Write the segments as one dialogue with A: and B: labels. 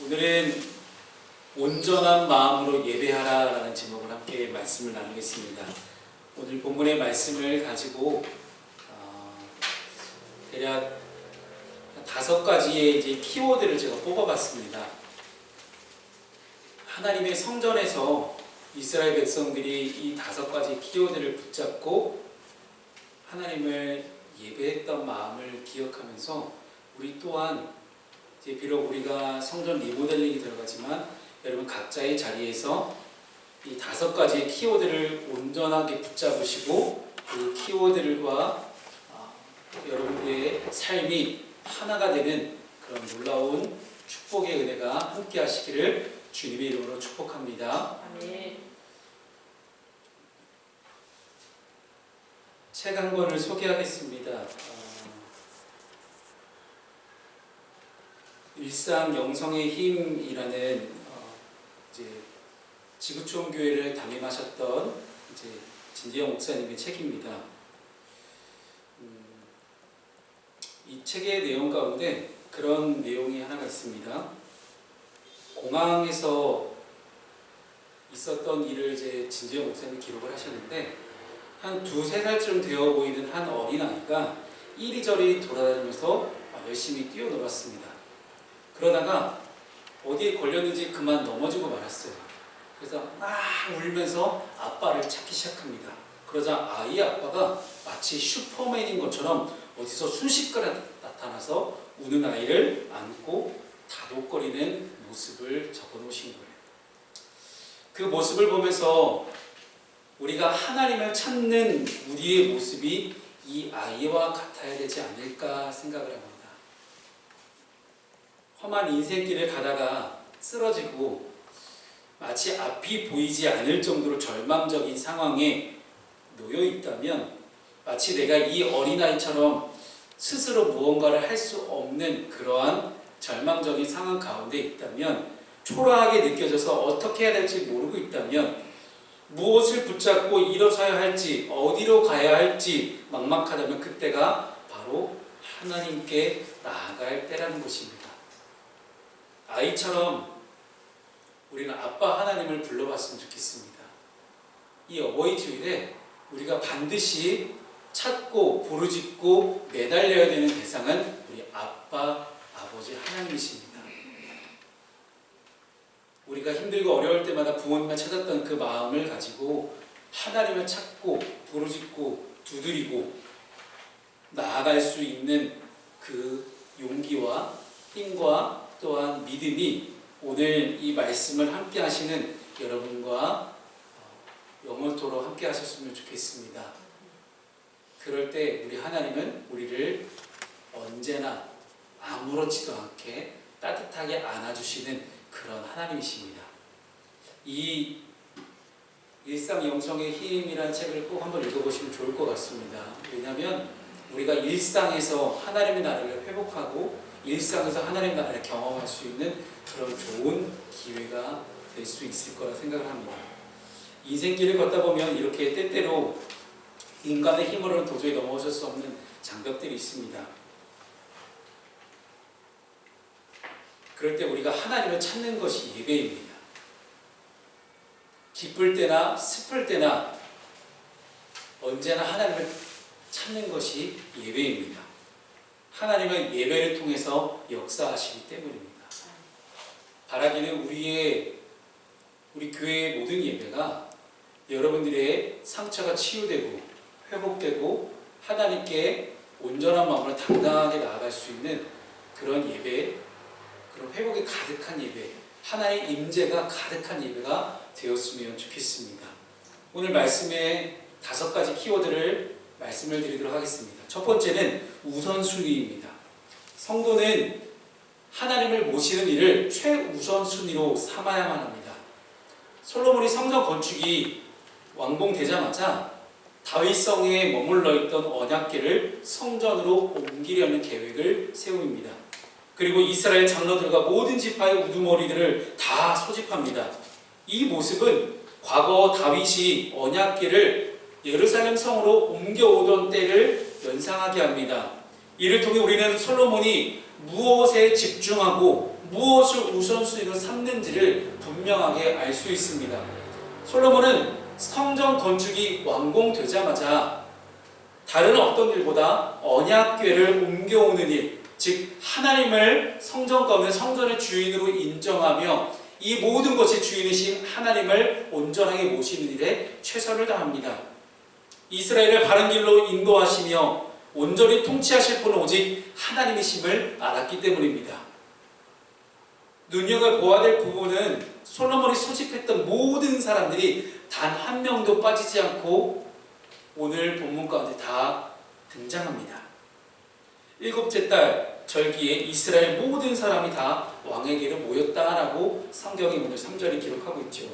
A: 오늘은 온전한 마음으로 예배하라라는 제목을 함께 말씀을 나누겠습니다. 오늘 본문의 말씀을 가지고 어, 대략 한 다섯 가지의 이제 키워드를 제가 뽑아봤습니다. 하나님의 성전에서 이스라엘 백성들이 이 다섯 가지 키워드를 붙잡고 하나님을 예배했던 마음을 기억하면서 우리 또한 비록 우리가 성전 리모델링이 들어가지만 여러분 각자의 자리에서 이 다섯 가지의 키워드를 온전하게 붙잡으시고 그 키워드들과 아, 여러분들의 삶이 하나가 되는 그런 놀라운 축복의 은혜가 함께 하시기를 주님의 이름으로 축복합니다.
B: 아멘.
A: 책한 권을 소개하겠습니다. 어, 일상 영성의 힘이라는 어, 이제 지구촌 교회를 담임하셨던 이제 진재영 목사님의 책입니다. 음, 이 책의 내용 가운데 그런 내용이 하나가 있습니다. 공항에서 있었던 일을 이제 진재영 목사님이 기록을 하셨는데 한 두세 살쯤 되어 보이는 한 어린아이가 이리저리 돌아다니면서 열심히 뛰어놀았습니다. 그러다가 어디에 걸렸는지 그만 넘어지고 말았어요. 그래서 막 울면서 아빠를 찾기 시작합니다. 그러자 아이 아빠가 마치 슈퍼맨인 것처럼 어디서 순식간에 나타나서 우는 아이를 안고 다독거리는 모습을 적어 놓으신 거예요. 그 모습을 보면서 우리가 하나님을 찾는 우리의 모습이 이 아이와 같아야 되지 않을까 생각을 합니다. 험한 인생길을 가다가 쓰러지고 마치 앞이 보이지 않을 정도로 절망적인 상황에 놓여 있다면 마치 내가 이 어린아이처럼 스스로 무언가를 할 수 없는 그러한 절망적인 상황 가운데 있다면 초라하게 느껴져서 어떻게 해야 될지 모르고 있다면 무엇을 붙잡고 일어서야 할지 어디로 가야 할지 막막하다면 그때가 바로 하나님께 나아갈 때라는 것입니다. 아이처럼 우리는 아빠 하나님을 불러봤으면 좋겠습니다. 이 어버이 주일에 우리가 반드시 찾고 부르짖고 매달려야 되는 대상은 우리 아빠 아버지 하나님이십니다. 우리가 힘들고 어려울 때마다 부모님을 찾았던 그 마음을 가지고 하나님을 찾고 부르짖고 두드리고 나아갈 수 있는 그 용기와 힘과 또한 믿음이 오늘 이 말씀을 함께 하시는 여러분과 영원토록 함께 하셨으면 좋겠습니다. 그럴 때 우리 하나님은 우리를 언제나 아무렇지도 않게 따뜻하게 안아주시는 그런 하나님이십니다. 이 일상 영성의 힘이라는 책을 꼭 한번 읽어보시면 좋을 것 같습니다. 왜냐하면 우리가 일상에서 하나님의 나라를 회복하고 일상에서 하나님의 나라를 경험할 수 있는 그런 좋은 기회가 될 수 있을 거라 생각을 합니다. 인생길을 걷다 보면 이렇게 때때로 인간의 힘으로는 도저히 넘어설 수 없는 장벽들이 있습니다. 그럴 때 우리가 하나님을 찾는 것이 예배입니다. 기쁠 때나 슬플 때나 언제나 하나님을 찾는 것이 예배입니다. 하나님은 예배를 통해서 역사하시기 때문입니다. 바라기는 우리의 우리 교회의 모든 예배가 여러분들의 상처가 치유되고 회복되고 하나님께 온전한 마음으로 당당하게 나아갈 수 있는 그런 예배, 그런 회복이 가득한 예배, 하나의 임재가 가득한 예배가 되었으면 좋겠습니다. 오늘 말씀의 다섯 가지 키워드를 말씀을 드리도록 하겠습니다. 첫 번째는 우선순위입니다. 성도는 하나님을 모시는 일을 최우선순위로 삼아야만 합니다. 솔로몬이 성전 건축이 완공되자마자 다윗성에 머물러 있던 언약궤를 성전으로 옮기려는 계획을 세웁니다. 그리고 이스라엘 장로들과 모든 지파의 우두머리들을 다 소집합니다. 이 모습은 과거 다윗이 언약궤를 예루살렘 성으로 옮겨오던 때를 연상하게 합니다. 이를 통해 우리는 솔로몬이 무엇에 집중하고 무엇을 우선순위로 삼는지를 분명하게 알 수 있습니다. 솔로몬은 성전 건축이 완공되자마자 다른 어떤 일보다 언약궤를 옮겨오는 일, 즉 하나님을 성전 가운데 성전의 주인으로 인정하며 이 모든 것의 주인이신 하나님을 온전하게 모시는 일에 최선을 다합니다. 이스라엘을 바른 길로 인도하시며 온전히 통치하실 분은 오직 하나님이심을 알았기 때문입니다. 눈여겨보아야 될 부분은 솔로몬이 소집했던 모든 사람들이 단 한 명도 빠지지 않고 오늘 본문 가운데 다 등장합니다. 일곱째 달 절기에 이스라엘 모든 사람이 다 왕에게로 모였다라고 성경이 오늘 3절에 기록하고 있죠.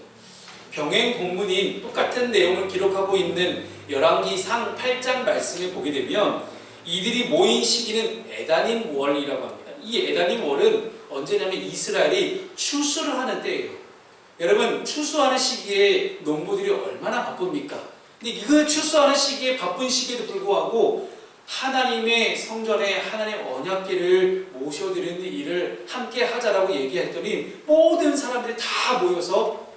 A: 병행 본문인 똑같은 내용을 기록하고 있는 열왕기상 8장 말씀에 보게 되면 이들이 모인 시기는 에다님 월이라고 합니다. 이 에다님 월은 언제냐면 이스라엘이 추수를 하는 때예요. 여러분 추수하는 시기에 농부들이 얼마나 바쁩니까? 근데 이거 추수하는 시기에 바쁜 시기에도 불구하고 하나님의 성전에 하나님 언약궤를 모셔드리는 일을 함께 하자라고 얘기했더니 모든 사람들이 다 모여서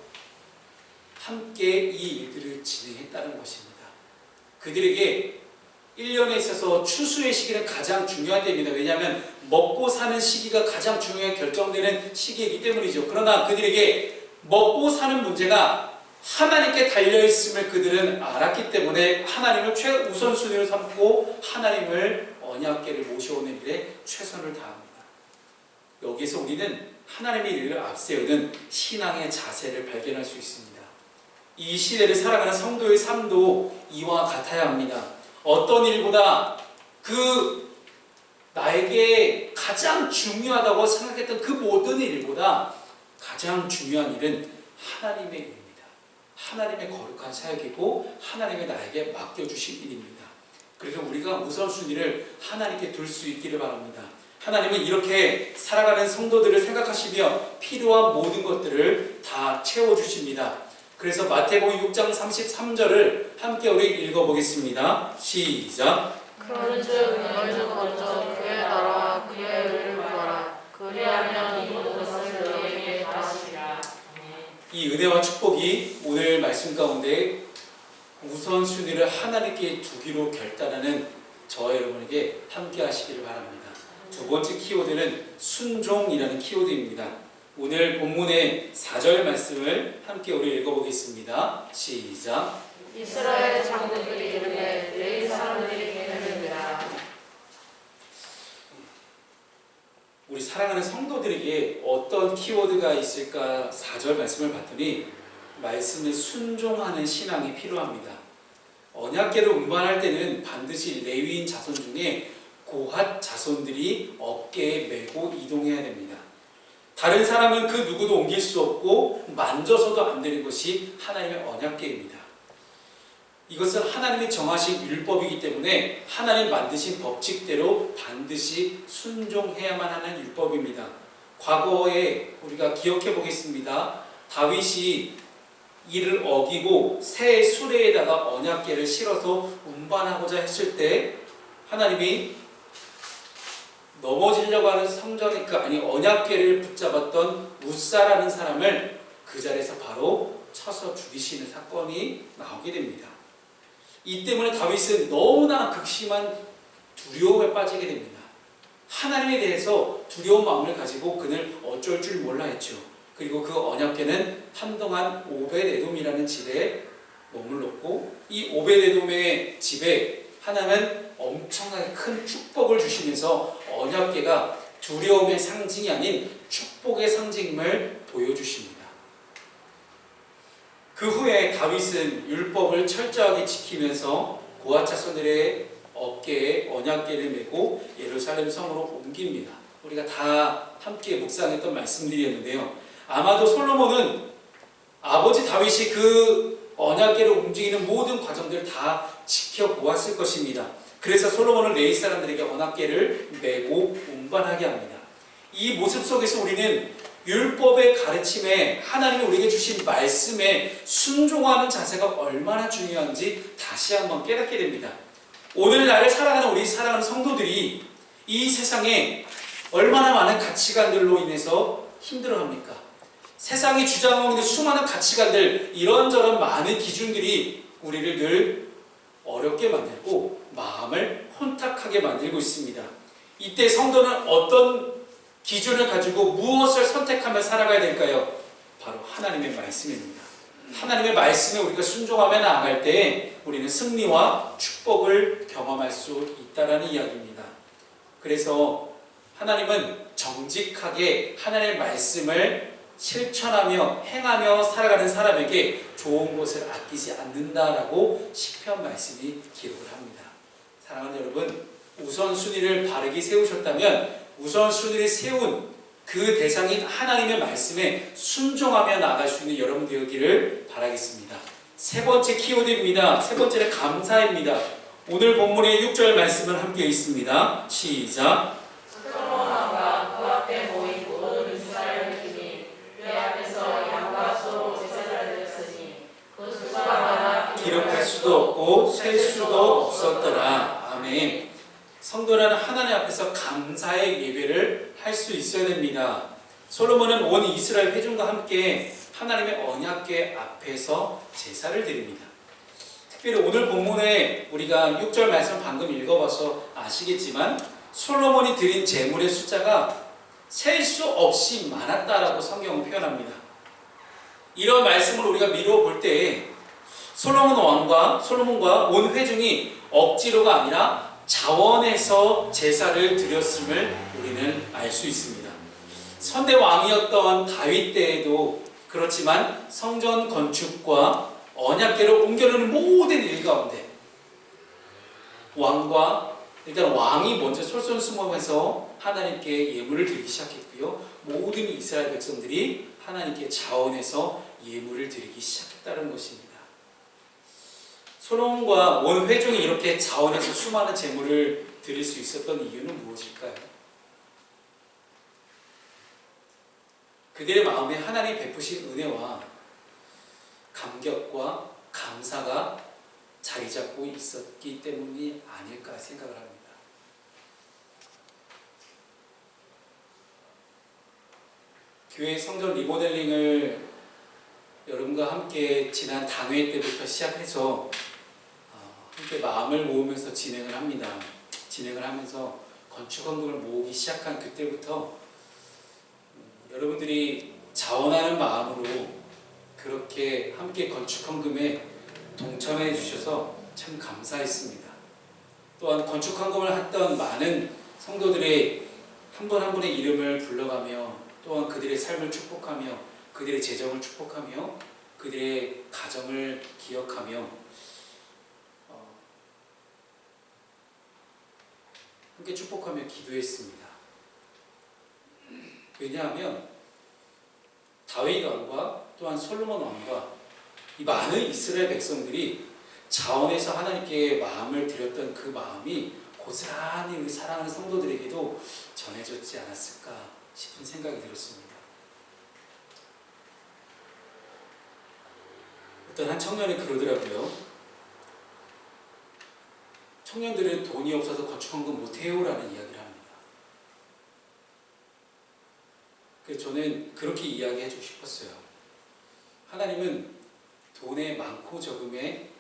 A: 함께 이 일들을 진행했다는 것입니다. 그들에게 1년에 있어서 추수의 시기는 가장 중요한 때입니다. 왜냐하면 먹고 사는 시기가 가장 중요하게 결정되는 시기이기 때문이죠. 그러나 그들에게 먹고 사는 문제가 하나님께 달려있음을 그들은 알았기 때문에 하나님을 최우선순위로 삼고 하나님을 언약계를 모셔오는 일에 최선을 다합니다. 여기서 우리는 하나님의 일을 앞세우는 신앙의 자세를 발견할 수 있습니다. 이 시대를 살아가는 성도의 삶도 이와 같아야 합니다. 어떤 일보다 그 나에게 가장 중요하다고 생각했던 그 모든 일보다 가장 중요한 일은 하나님의 일입니다. 하나님의 거룩한 사역이고 하나님의 나에게 맡겨주신 일입니다. 그래서 우리가 우선순위를 하나님께 둘 수 있기를 바랍니다. 하나님은 이렇게 살아가는 성도들을 생각하시며 필요한 모든 것들을 다 채워주십니다. 그래서 마태복음 6장 33절을 함께 우리 읽어보겠습니다. 시작.
B: 그런즉 너희는 먼저 그의 나라와 그의 의를 구하라. 그리하면 이 모든 것을 너희에게 더하시리라.
A: 이 은혜와 축복이 오늘 말씀 가운데 우선 순위를 하나님께 두기로 결단하는 저와 여러분에게 함께 하시기를 바랍니다. 두 번째 키워드는 순종이라는 키워드입니다. 오늘 본문의 4절 말씀을 함께 우리 읽어보겠습니다. 시작.
B: 이스라엘 장로들이 이르되 레위 사람들이 개는니라
A: 우리 사랑하는 성도들에게 어떤 키워드가 있을까 4절 말씀을 봤더니 말씀에 순종하는 신앙이 필요합니다. 언약계를 운반할 때는 반드시 레위인 자손 중에 고핫 자손들이 어깨에 메고 이동해야 됩니다. 다른 사람은 그 누구도 옮길 수 없고 만져서도 안 되는 것이 하나님의 언약계입니다. 이것은 하나님이 정하신 율법이기 때문에 하나님 만드신 법칙대로 반드시 순종해야만 하는 율법입니다. 과거에 우리가 기억해 보겠습니다. 다윗이 이를 어기고 새 수레에다가 언약궤를 실어서 운반하고자 했을 때 하나님이 넘어지려고 하는 성전의 그 아니 언약궤를 붙잡았던 우사라는 사람을 그 자리에서 바로 쳐서 죽이시는 사건이 나오게 됩니다. 이 때문에 다윗은 너무나 극심한 두려움에 빠지게 됩니다. 하나님에 대해서 두려운 마음을 가지고 그는 어쩔 줄 몰라 했죠. 그리고 그 언약궤는 한동안 오베데돔이라는 집에 머물렀고 이 오베데돔의 집에 하나님은 엄청나게 큰 축복을 주시면서 언약궤가 두려움의 상징이 아닌 축복의 상징임을 보여주십니다. 그 후에 다윗은 율법을 철저하게 지키면서 고아 자손들의 어깨에 언약궤를 메고 예루살렘 성으로 옮깁니다. 우리가 다 함께 묵상했던 말씀들이었는데요. 아마도 솔로몬은 아버지 다윗이 그 언약궤를 움직이는 모든 과정들을 다 지켜보았을 것입니다. 그래서 솔로몬은 레이 사람들에게 언약궤를 메고 운반하게 합니다. 이 모습 속에서 우리는 율법의 가르침에 하나님이 우리에게 주신 말씀에 순종하는 자세가 얼마나 중요한지 다시 한번 깨닫게 됩니다. 오늘날을 살아가는 우리 사랑하는 성도들이 이 세상에 얼마나 많은 가치관들로 인해서 힘들어합니까? 세상이 주장하고 있는 수많은 가치관들, 이런저런 많은 기준들이 우리를 늘 어렵게 만들고 마음을 혼탁하게 만들고 있습니다. 이때 성도는 어떤 기준을 가지고 무엇을 선택하며 살아가야 될까요? 바로 하나님의 말씀입니다. 하나님의 말씀에 우리가 순종하며 나아갈 때 우리는 승리와 축복을 경험할 수 있다라는 이야기입니다. 그래서 하나님은 정직하게 하나님의 말씀을 실천하며 행하며 살아가는 사람에게 좋은 것을 아끼지 않는다라고 시편 말씀이 기록을 합니다. 사랑하는 여러분, 우선순위를 바르게 세우셨다면 우선순위를 세운 그 대상인 하나님의 말씀에 순종하며 나아갈 수 있는 여러분 되기를 바라겠습니다. 세 번째 키워드입니다. 세 번째는 감사입니다. 오늘 본문의 6절 말씀을 함께 있습니다. 시작. 없고 셀 수도 없었더라. 아멘. 성도는 하나님 앞에서 감사의 예배를 할 수 있어야 됩니다. 솔로몬은 온 이스라엘 회중과 함께 하나님의 언약궤 앞에서 제사를 드립니다. 특별히 오늘 본문에 우리가 6절 말씀 방금 읽어봐서 아시겠지만 솔로몬이 드린 제물의 숫자가 셀 수 없이 많았다라고 성경은 표현합니다. 이런 말씀을 우리가 미루어 볼 때 솔로몬 왕과 솔로몬과 온 회중이 억지로가 아니라 자원해서 제사를 드렸음을 우리는 알 수 있습니다. 선대 왕이었던 다윗 때에도 그렇지만 성전 건축과 언약궤를 옮겨놓는 모든 일 가운데 왕과 일단 왕이 먼저 솔선수범해서 하나님께 예물을 드리기 시작했고요. 모든 이스라엘 백성들이 하나님께 자원해서 예물을 드리기 시작했다는 것입니다. 솔로몬과 온 회중이 이렇게 자원해서 수많은 제물을 드릴 수 있었던 이유는 무엇일까요? 그들의 마음에 하나님 베푸신 은혜와 감격과 감사가 자리 잡고 있었기 때문이 아닐까 생각을 합니다. 교회 성전 리모델링을 여러분과 함께 지난 당회 때부터 시작해서 어, 함께 마음을 모으면서 진행을 합니다. 진행을 하면서 건축 헌금을 모으기 시작한 그때부터 음, 여러분들이 자원하는 마음으로 그렇게 함께 건축 헌금에 동참해 주셔서 참 감사했습니다. 또한 건축 헌금을 했던 많은 성도들의 한 분 한 분의 이름을 불러가며 또한 그들의 삶을 축복하며 그들의 재정을 축복하며 그들의 가정을 기억하며 함께 축복하며 기도했습니다. 왜냐하면 다윗 왕과 또한 솔로몬 왕과 이 많은 이스라엘 백성들이 자원해서 하나님께 마음을 드렸던 그 마음이 고스란히 우리 사랑하는 성도들에게도 전해졌지 않았을까 싶은 생각이 들었습니다. 어떤 한 청년이 그러더라고요. 청년들은 돈이 없어서 건축헌금 못해요라는 이야기를 합니다. 그래서 저는 그렇게 이야기해 주고 싶었어요. 하나님은 돈의 많고 적음에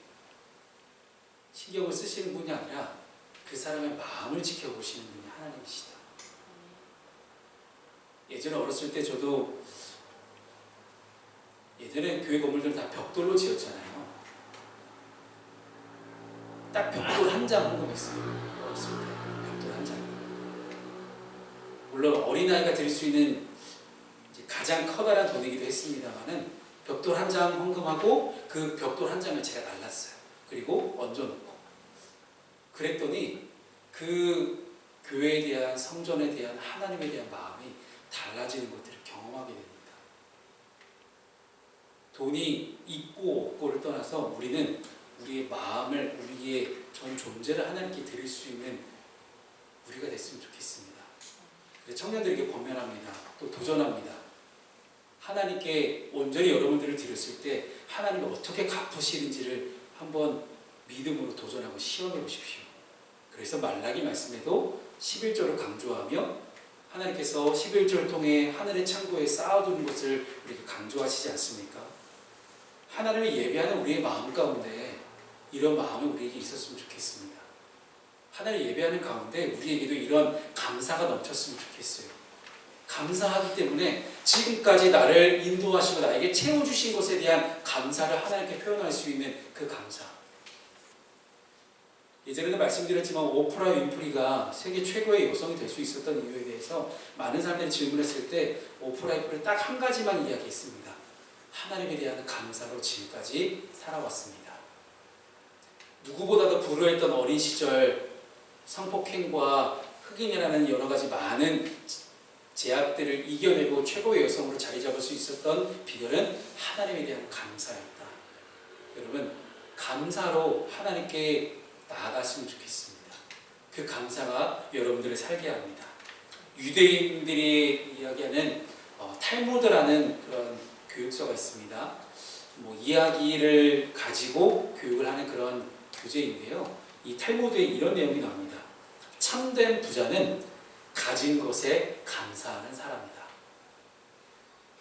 A: 신경을 쓰시는 분이 아니라 그 사람의 마음을 지켜보시는 분이 하나님이시다. 예전에 어렸을 때 저도 예전에 교회 건물들 다 벽돌로 지었잖아요. 딱 벽돌 한장때 벽돌 한 장. 물론 어린아이가 드릴 수 있는 가장 커다란 돈이기도 했습니다만은 벽돌 한 장 헌금하고 그 벽돌 한 장을 제가 날랐어요. 그리고 얹어놓고 그랬더니 그 교회에 대한 성전에 대한 하나님에 대한 마음이 달라지는 것들을 경험하게 됩니다. 돈이 있고 없고를 떠나서 우리는 우리의 마음을 우리의 전 존재를 하나님께 드릴 수 있는 우리가 됐으면 좋겠습니다. 청년들에게 권면합니다. 또 도전합니다. 하나님께 온전히 여러분들을 드렸을 때 하나님을 어떻게 갚으시는지를 한번 믿음으로 도전하고 시험해 보십시오. 그래서 말라기 말씀에도 11조를 강조하며 하나님께서 11조를 통해 하늘의 창고에 쌓아두는 것을 우리에게 강조하시지 않습니까? 하나님을 예배하는 우리의 마음 가운데 이런 마음이 우리에게 있었으면 좋겠습니다. 하나님을 예배하는 가운데 우리에게도 이런 감사가 넘쳤으면 좋겠어요. 감사하기 때문에 지금까지 나를 인도하시고 나에게 채워주신 것에 대한 감사를 하나님께 표현할 수 있는 그 감사. 예전에도 말씀드렸지만 오프라 윈프리가 세계 최고의 여성이 될 수 있었던 이유에 대해서 많은 사람들이 질문했을 때 오프라 윈프리 딱 한 가지만 이야기했습니다. 하나님에 대한 감사로 지금까지 살아왔습니다. 누구보다도 불우했던 어린 시절 성폭행과 흑인이라는 여러 가지 많은 제약들을 이겨내고 최고의 여성으로 자리 잡을 수 있었던 비결은 하나님에 대한 감사였다. 여러분, 감사로 하나님께 나아갔으면 좋겠습니다. 그 감사가 여러분들을 살게 합니다. 유대인들이 이야기하는 어, 탈무드라는 그런 교육서가 있습니다. 뭐 이야기를 가지고 교육을 하는 그런 교재인데요. 이 탈무드에 이런 내용이 나옵니다. 참된 부자는 가진 것에 감사하는 사람이다.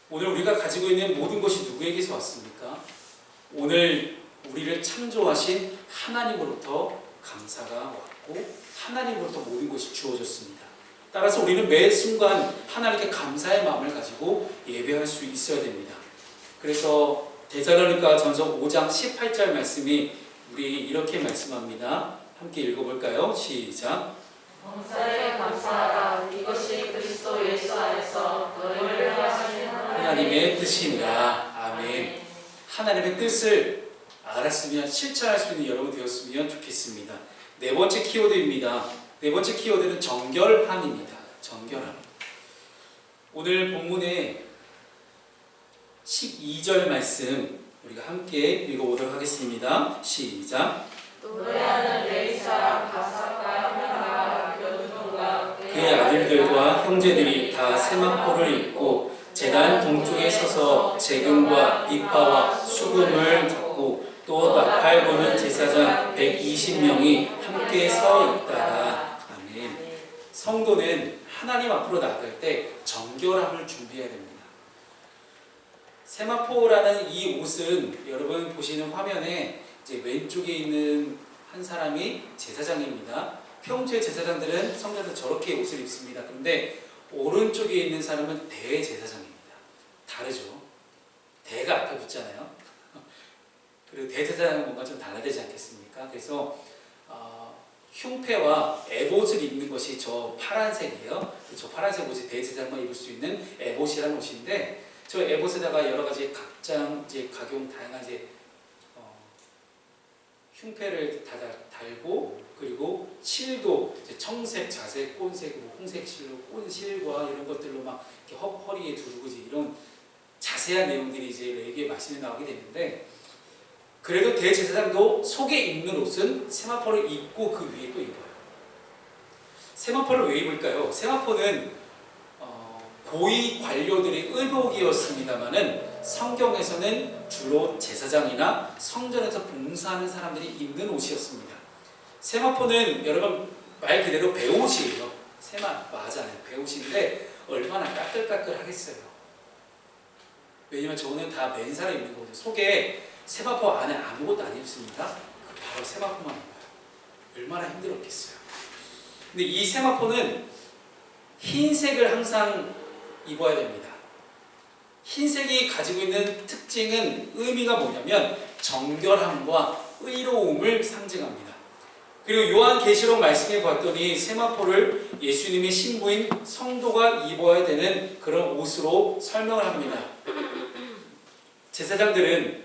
A: 오늘 우리가 가지고 있는 모든 것이 누구에게서 왔습니까? 오늘 우리를 창조하신 하나님으로부터 감사가 왔고 하나님으로부터 모든 것이 주어졌습니다. 따라서 우리는 매 순간 하나님께 감사의 마음을 가지고 예배할 수 있어야 됩니다. 그래서 대사로니까 전서 5장 18절 말씀이 우리 이렇게 말씀합니다. 함께 읽어볼까요? 시작.
B: 범사에 감사하라 이것이 그리스도 예수 안에서 너희를 하시는
A: 하나님의 뜻이니라. 아멘. 하나님의 뜻을 알았으면 실천할 수 있는 여러분 되었으면 좋겠습니다. 네 번째 키워드입니다. 네 번째 키워드는 정결함입니다. 정결함. 오늘 본문의 12절 말씀 우리가 함께 읽어보도록 하겠습니다. 시작.
B: 노래하는 사람 가사과 현아와 여두동과
A: 그의 아들들과 형제들이 다 세마포를 입고 재단 동쪽에 서서 재금과 빛파와 수금을 잡고 또 나팔 부는 제사장 120명이 함께 서 있다가 아멘. 성도는 하나님 앞으로 나갈 때 정결함을 준비해야 됩니다. 세마포라는 이 옷은 여러분 보시는 화면에 이제 왼쪽에 있는 한 사람이 제사장입니다. 평소에 제사장들은 성전에서 저렇게 옷을 입습니다. 근데 오른쪽에 있는 사람은 대제사장입니다. 다르죠? 대가 앞에 붙잖아요. 그리고 대제사장은 뭔가 좀 달라지지 않겠습니까? 그래서 어, 흉패와 에봇을 입는 것이 저 파란색이에요. 저 파란색 옷이 대제사장만 입을 수 있는 에봇이라는 옷인데 저 에봇에다가 여러 가지 각장 이제 각용 다양한 이제 어, 흉패를 다 달- 달고 그리고 실도 청색, 자색, 꽃색, 뭐 홍색 실로 꽃실과 이런 것들로 막 이렇게 허, 허리에 두르고 이제 이런 자세한 내용들이 이제 레기의 말씀에 나오게 되는데 그래도 대제사장도 속에 입는 옷은 세마포를 입고 그 위에 또 입어요. 세마포를 왜 입을까요? 세마포는 어, 고위 관료들의 의복이었습니다만은 성경에서는 주로 제사장이나 성전에서 봉사하는 사람들이 입는 옷이었습니다. 세마포는 여러분 말 그대로 배옷이에요. 세마 맞아요. 배옷인데 얼마나 까끌까끌하겠어요. 왜냐면 저거는 다 맨살에 입는 거거든요. 속에 세마포 안에 아무것도 안 입습니다. 그 바로 세마포만 입어요. 얼마나 힘들었겠어요. 근데 이 세마포는 흰색을 항상 입어야 됩니다. 흰색이 가지고 있는 특징은 의미가 뭐냐면 정결함과 의로움을 상징합니다. 그리고 요한 계시록 말씀에 봤더니 세마포를 예수님의 신부인 성도가 입어야 되는 그런 옷으로 설명을 합니다. 제사장들은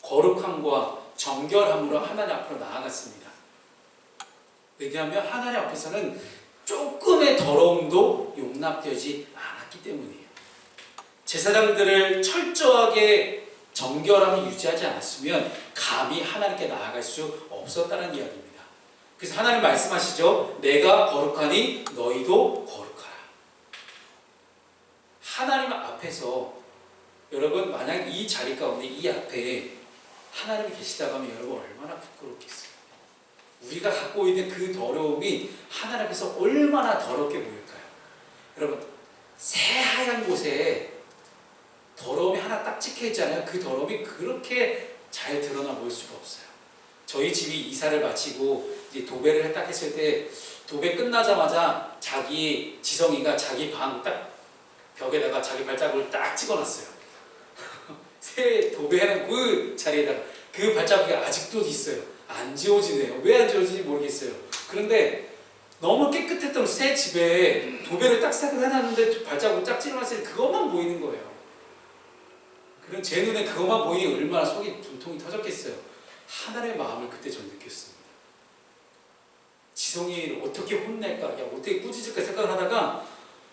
A: 거룩함과 정결함으로 하나님 앞으로 나아갔습니다. 왜냐하면 하나님 앞에서는 조금의 더러움도 용납되지 않 았기 때문이에요. 제사장들을 철저하게 정결함을 유지하지 않았으면 감히 하나님께 나아갈 수 없었다는 이야기입니다. 그래서 하나님 말씀하시죠. 내가 거룩하니 너희도 거룩하라. 하나님 앞에서 여러분 만약 이 자리 가운데 이 앞에 하나님이 계시다고 하면 여러분 얼마나 부끄럽겠어요. 우리가 갖고 있는 그 더러움이 하나님 앞에서 얼마나 더럽게 보일까요? 여러분 새하얀 곳에 더러움이 하나 딱 찍혀 있잖아요. 그 더러움이 그렇게 잘 드러나 보일 수가 없어요. 저희 집이 이사를 마치고 이제 도배를 딱 했을 때 도배 끝나자마자 자기 지성이가 자기 방 딱 벽에다가 자기 발자국을 딱 찍어놨어요. 새 도배하는 그 자리에다가 그 발자국이 아직도 있어요. 안 지워지네요. 왜 안 지워지는지 모르겠어요. 그런데 너무 깨끗했던 새 집에 도배를 딱 싹을 해놨는데 발자국 때 그것만 보이는 거예요. 그런 제 눈에 그것만 보이니 얼마나 속이 분통이 터졌겠어요. 하나님의 마음을 그때 전 느꼈습니다. 지성이를 어떻게 혼낼까, 야 어떻게 꾸짖을까 생각을 하다가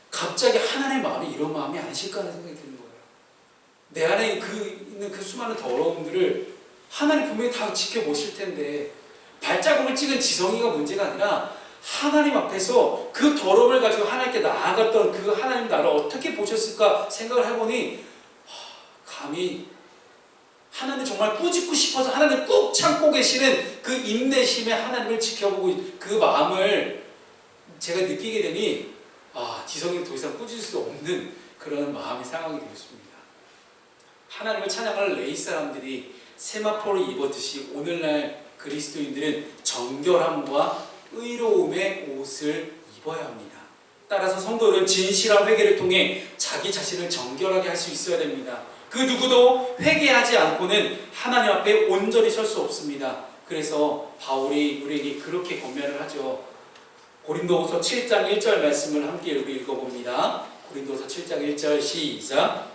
A: 갑자기 하나님의 마음이 이런 마음이 아니실까 하는 생각이 드는 거예요. 내 안에 그 있는 그 수많은 더러움들을 하나님 분명히 다 지켜보실 텐데 발자국을 찍은 지성이가 문제가 아니라 하나님 앞에서 그 더러움을 가지고 하나님께 나아갔던 그 하나님 나를 어떻게 보셨을까 생각을 해보니 하, 감히 하나님 정말 꾸짖고 싶어서 하나님 꾹 참고 계시는 그 인내심의 하나님을 지켜보고 그 마음을 제가 느끼게 되니 아 지성이는 더 이상 꾸짖을 수 없는 그런 마음이 상하게 되었습니다. 하나님을 찬양할 레이 사람들이 세마포를 입었듯이 오늘날 그리스도인들은 정결함과 의로움의 옷을 입어야 합니다. 따라서 성도는 진실한 회개를 통해 자기 자신을 정결하게 할 수 있어야 됩니다. 그 누구도 회개하지 않고는 하나님 앞에 온전히 설 수 없습니다. 그래서 바울이 우리에게 그렇게 권면을 하죠. 고린도후서 7장 1절 말씀을 함께 읽어봅니다. 고린도후서 7장 1절 시작.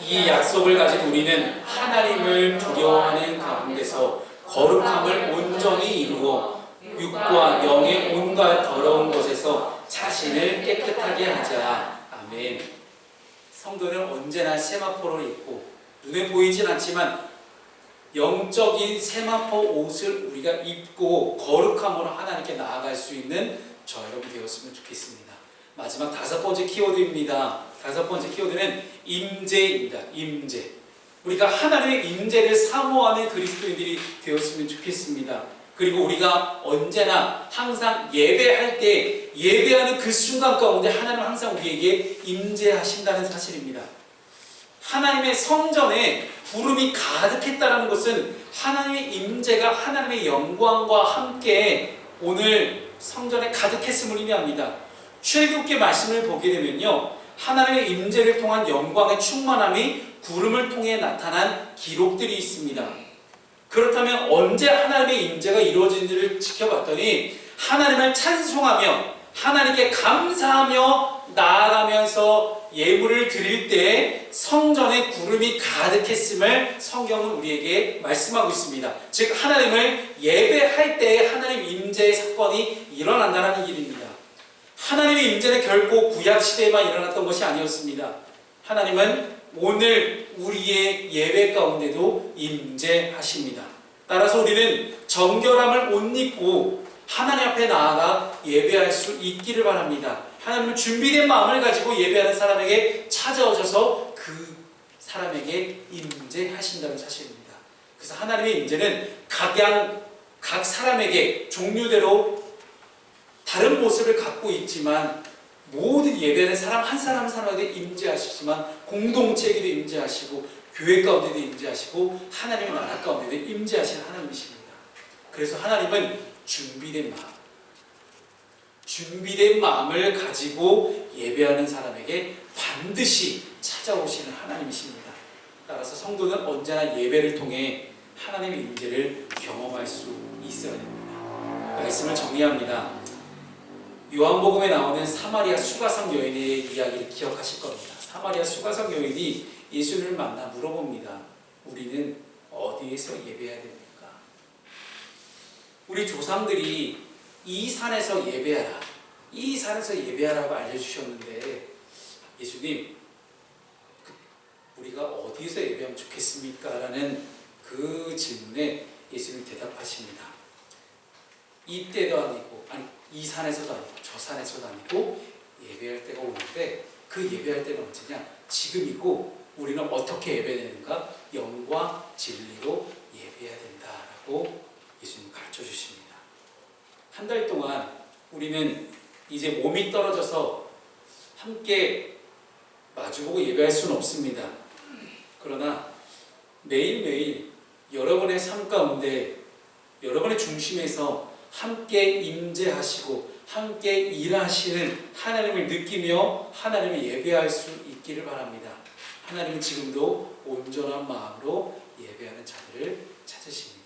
A: 이 약속을 가진 우리는 하나님을 두려워하는 가운데서 거룩함을 온전히 이루어 육과 영의 온갖 더러운 것에서 자신을 깨끗하게 하자. 아멘. 성도는 언제나 세마포를 입고 눈에 보이진 않지만 영적인 세마포 옷을 우리가 입고 거룩함으로 하나님께 나아갈 수 있는 저 여러분 되었으면 좋겠습니다. 마지막 다섯 번째 키워드입니다. 다섯 번째 키워드는 임재입니다. 임재. 우리가 하나님의 임재를 사모하는 그리스도인들이 되었으면 좋겠습니다. 그리고 우리가 언제나 항상 예배할 때 예배하는 그 순간 가운데 하나님은 항상 우리에게 임재하신다는 사실입니다. 하나님의 성전에 구름이 가득했다는 것은 하나님의 임재가 하나님의 영광과 함께 오늘 성전에 가득했음을 의미합니다. 출애굽기 말씀을 보게 되면요. 하나님의 임재를 통한 영광의 충만함이 구름을 통해 나타난 기록들이 있습니다. 그렇다면 언제 하나님의 임재가 이루어진지를 지켜봤더니 하나님을 찬송하며 하나님께 감사하며 나아가면서 예물을 드릴 때 성전에 구름이 가득했음을 성경은 우리에게 말씀하고 있습니다. 즉 하나님을 예배할 때 하나님 임재의 사건이 일어난다는 길입니다. 하나님의 임재는 결코 구약 시대에만 일어났던 것이 아니었습니다. 하나님은 오늘 우리의 예배 가운데도 임재하십니다. 따라서 우리는 정결함을 옷 입고 하나님 앞에 나아가 예배할 수 있기를 바랍니다. 하나님은 준비된 마음을 가지고 예배하는 사람에게 찾아오셔서 그 사람에게 임재하신다는 사실입니다. 그래서 하나님의 임재는 각양 각 사람에게 종류대로 다른 모습을 갖고 있지만 모든 예배하는 사람 한 사람 한 사람에게 임재하시지만 공동체에게도 임재하시고 교회 가운데도 임재하시고 하나님의 나라 가운데도 임재하시는 하나님이십니다. 그래서 하나님은 준비된 마음, 준비된 마음을 가지고 예배하는 사람에게 반드시 찾아오시는 하나님이십니다. 따라서 성도는 언제나 예배를 통해 하나님의 임재를 경험할 수 있어야 됩니다. 말씀을 정리합니다. 요한복음에 나오는 사마리아 수가성 여인의 이야기를 기억하실 겁니다. 사마리아 수가성 여인이 예수를 만나 물어봅니다. 우리는 어디에서 예배해야 됩니까? 우리 조상들이 이 산에서 예배하라. 이 산에서 예배하라고 알려주셨는데 예수님 그 우리가 어디에서 예배하면 좋겠습니까? 라는 그 질문에 예수님 대답하십니다. 이때도 아니고 아니 이 산에서도 아니고 저 산에서도 아니고 예배할 때가 오는데 그 예배할 때는 언제냐? 지금이고 우리는 어떻게 예배되는가? 영과 진리로 예배해야 된다라고 예수님 가르쳐 주십니다. 한 달 동안 우리는 이제 몸이 떨어져서 함께 마주보고 예배할 수는 없습니다. 그러나 매일매일 여러분의 삶 가운데 여러분의 중심에서 함께 임재하시고 함께 일하시는 하나님을 느끼며 하나님을 예배할 수 있기를 바랍니다. 하나님은 지금도 온전한 마음으로 예배하는 자들을 찾으십니다.